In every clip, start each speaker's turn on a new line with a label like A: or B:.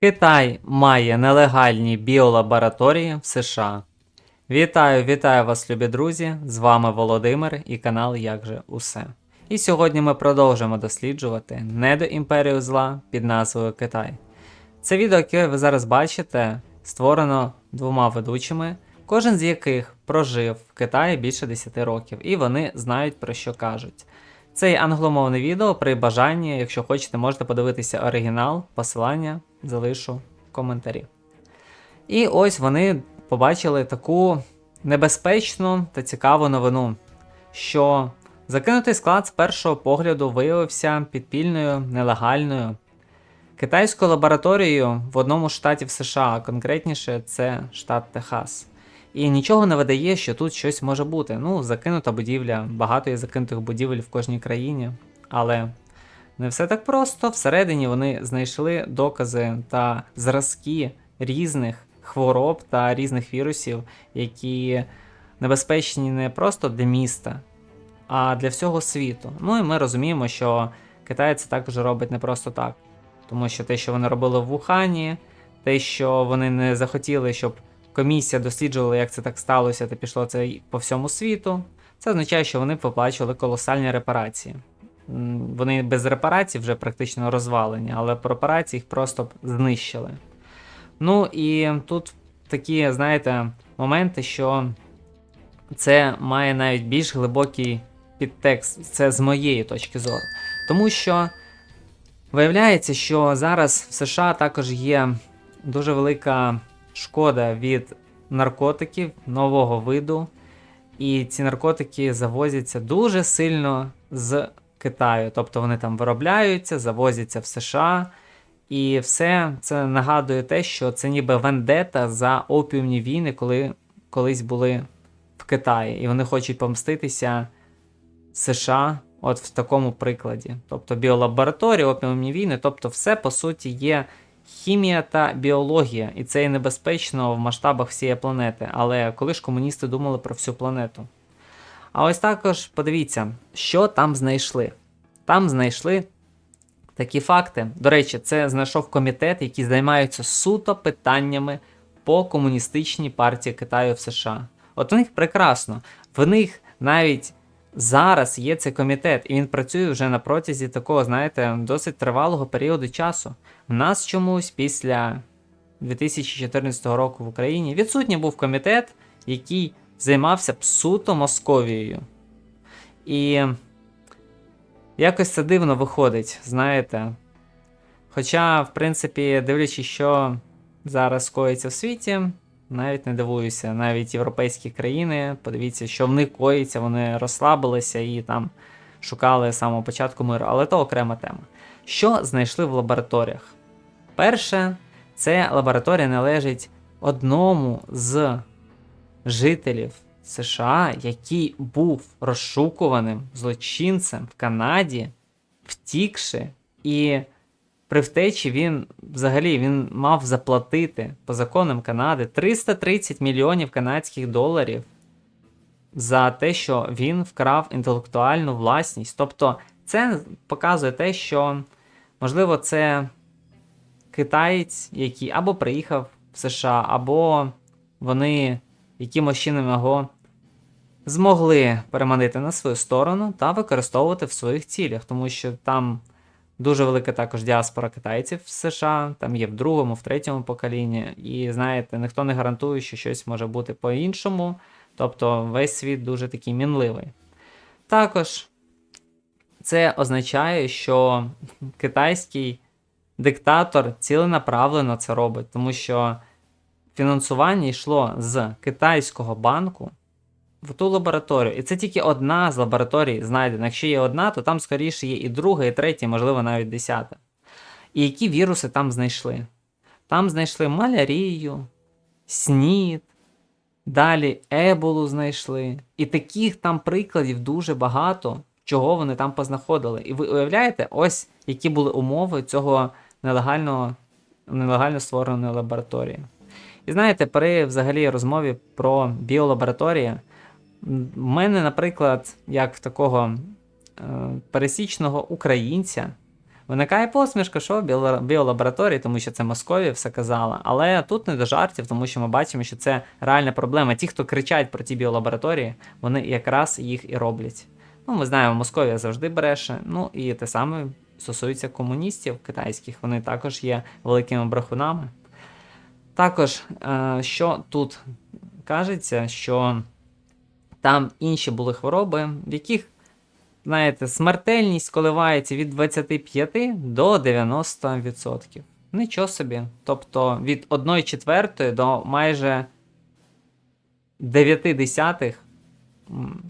A: Китай має нелегальні біолабораторії в США. Вітаю, вітаю вас, любі друзі! З вами Володимир і канал Як же Усе. І сьогодні ми продовжимо досліджувати недоімперію зла під назвою Китай. Це відео, яке ви зараз бачите, створено двома ведучими, кожен з яких прожив в Китаї більше 10 років, і вони знають про що кажуть. Це англомовне відео. При бажанні, якщо хочете, можете подивитися оригінал, посилання залишу коментарі. І ось вони побачили таку небезпечну та цікаву новину, що закинутий склад з першого погляду виявився підпільною, нелегальною китайською лабораторією в одному штаті в США, а конкретніше це штат Техас. І нічого не видає, що тут щось може бути. Ну, закинута будівля, багато є закинутих будівель в кожній країні. Але не все так просто. Всередині вони знайшли докази та зразки різних хвороб та різних вірусів, які небезпечні не просто для міста, а для всього світу. Ну і ми розуміємо, що Китай це також робить не просто так. Тому що те, що вони робили в Вухані, те, що вони не захотіли, щоб комісія досліджувала, як це так сталося, та пішло це по всьому світу. Це означає, що вони поплачували колосальні репарації. Вони без репарацій вже практично розвалені, але по репарації їх просто знищили. Ну і тут такі, знаєте, моменти, що це має навіть більш глибокий підтекст, це з моєї точки зору. Тому що виявляється, що зараз в США також є дуже велика шкода від наркотиків нового виду, і ці наркотики завозяться дуже сильно з Китаю. Тобто вони там виробляються, завозяться в США. І все це нагадує те, що це ніби вендета за опіумні війни, коли колись були в Китаї. І вони хочуть помститися США от в такому прикладі. Тобто біолабораторії, опіумні війни, тобто все по суті є хімія та біологія, і це є небезпечно в масштабах всієї планети. Але коли ж комуністи думали про всю планету? А ось також подивіться, що там знайшли. Там знайшли такі факти. До речі, це знайшов комітет, який займається суто питаннями по комуністичній партії Китаю в США. От у них прекрасно. В них навіть зараз є цей комітет, і він працює вже на протязі такого, знаєте, досить тривалого періоду часу. В нас чомусь після 2014 року в Україні відсутній був комітет, який займався б суто Московією. І якось це дивно виходить, знаєте. Хоча, в принципі, дивлячись, що зараз коїться в світі, навіть не дивуюся, навіть європейські країни, подивіться, що в них коїться, вони розслабилися і там шукали з самого початку миру, але то окрема тема. Що знайшли в лабораторіях? Перше, це лабораторія належить одному з жителів США, який був розшукуваним злочинцем в Канаді, втікши, і при втечі він взагалі він мав заплатити по законам Канади 330 мільйонів канадських доларів за те, що він вкрав інтелектуальну власність. Тобто, це показує те, що, можливо, це китаєць, який або приїхав в США, або вони якимось чином його змогли переманити на свою сторону та використовувати в своїх цілях, тому що там дуже велика також діаспора китайців в США, там є в другому, в третьому поколінні, і знаєте, ніхто не гарантує, що щось може бути по-іншому. Тобто весь світ дуже такий мінливий. Також це означає, що китайський диктатор ціленаправлено це робить, тому що фінансування йшло з китайського банку в ту лабораторію. І це тільки одна з лабораторій знайдена. Якщо є одна, то там скоріше є і друга, і третя, можливо, навіть десята. І які віруси там знайшли? Там знайшли малярію, снід, далі еболу знайшли. І таких там прикладів дуже багато, чого вони там познаходили. І ви уявляєте, ось які були умови цього нелегального, нелегально створеної лабораторії. І знаєте, при взагалі розмові про біолабораторії, в мене, наприклад, як такого е, пересічного українця, Виникає посмішка, що біолабораторії, тому що це Московія все казала. Але тут не до жартів, тому що ми бачимо, що це реальна проблема. Ті, хто кричать про ті біолабораторії, вони якраз їх і роблять. Ну, ми знаємо, Московія завжди бреше. Ну і те саме стосується комуністів китайських. Вони також є великими брехунами. Також, е, що тут кажеться, що там інші були хвороби, в яких, знаєте, смертельність коливається від 25 до 90%. Нічого собі. Тобто від 1 четвертої до майже 9 десятих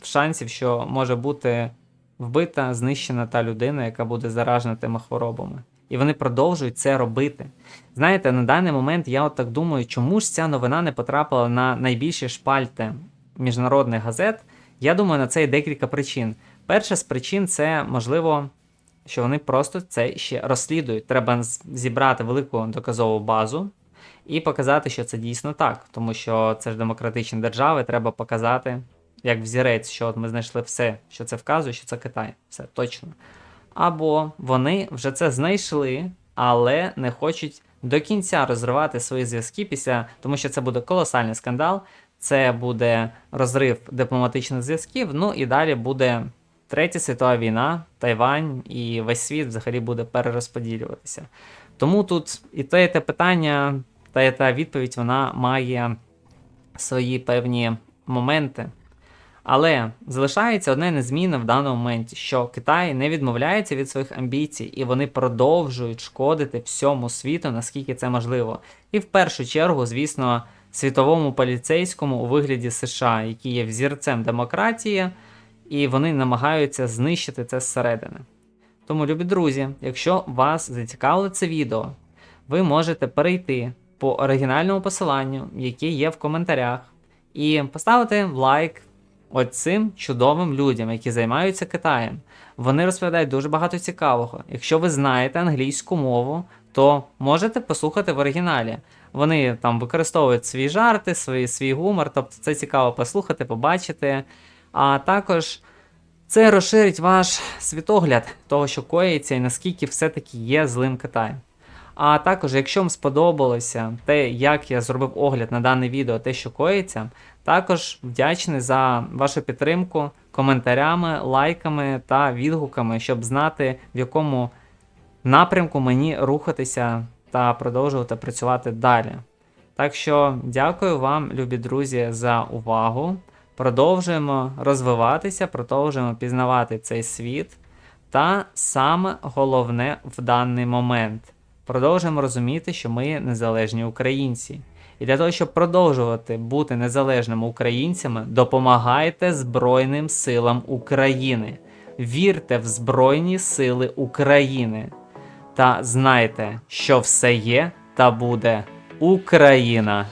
A: шансів, що може бути вбита, знищена та людина, яка буде заражена тими хворобами. І вони продовжують це робити. Знаєте, на даний момент я от так думаю, чому ж ця новина не потрапила на найбільші шпальти міжнародних газет. Я думаю, на це є декілька причин. Перша з причин це можливо, що вони просто це ще розслідують. Треба зібрати велику доказову базу і показати, що це дійсно так, тому що це ж демократичні держави, треба показати як взірець, що от ми знайшли все, що це вказує, що це Китай. Все точно. Або вони вже це знайшли, але не хочуть до кінця розривати свої зв'язки після, тому що це буде колосальний скандал, це буде розрив дипломатичних зв'язків. Ну і далі буде Третя світова війна, Тайвань і весь світ взагалі буде перерозподілюватися. Тому тут і те, і те питання, та і та відповідь вона має свої певні моменти. Але залишається одне незмінне в даному моменті, що Китай не відмовляється від своїх амбіцій, і вони продовжують шкодити всьому світу, наскільки це можливо. І в першу чергу, звісно, світовому поліцейському у вигляді США, які є взірцем демократії, і вони намагаються знищити це зсередини. Тому, любі друзі, якщо вас зацікавило це відео, ви можете перейти по оригінальному посиланню, яке є в коментарях, і поставити лайк оцим чудовим людям, які займаються Китаєм. Вони розповідають дуже багато цікавого. Якщо ви знаєте англійську мову, то можете послухати в оригіналі. Вони там використовують свої жарти, свої, свій гумор, тобто це цікаво послухати, побачити. А також це розширить ваш світогляд того, що коїться, і наскільки все-таки є злим Китай. А також, якщо вам сподобалося те, як я зробив огляд на дане відео, те, що коїться, також вдячний за вашу підтримку коментарями, лайками та відгуками, щоб знати, в якому напрямку мені рухатися та продовжувати працювати далі. Так що дякую вам, любі друзі, за увагу. Продовжуємо розвиватися, продовжуємо пізнавати цей світ. Та саме головне в даний момент продовжуємо розуміти, що ми незалежні українці. І для того, щоб продовжувати бути незалежними українцями, допомагайте Збройним силам України. Вірте в Збройні Сили України. Та знайте, що все є та буде Україна.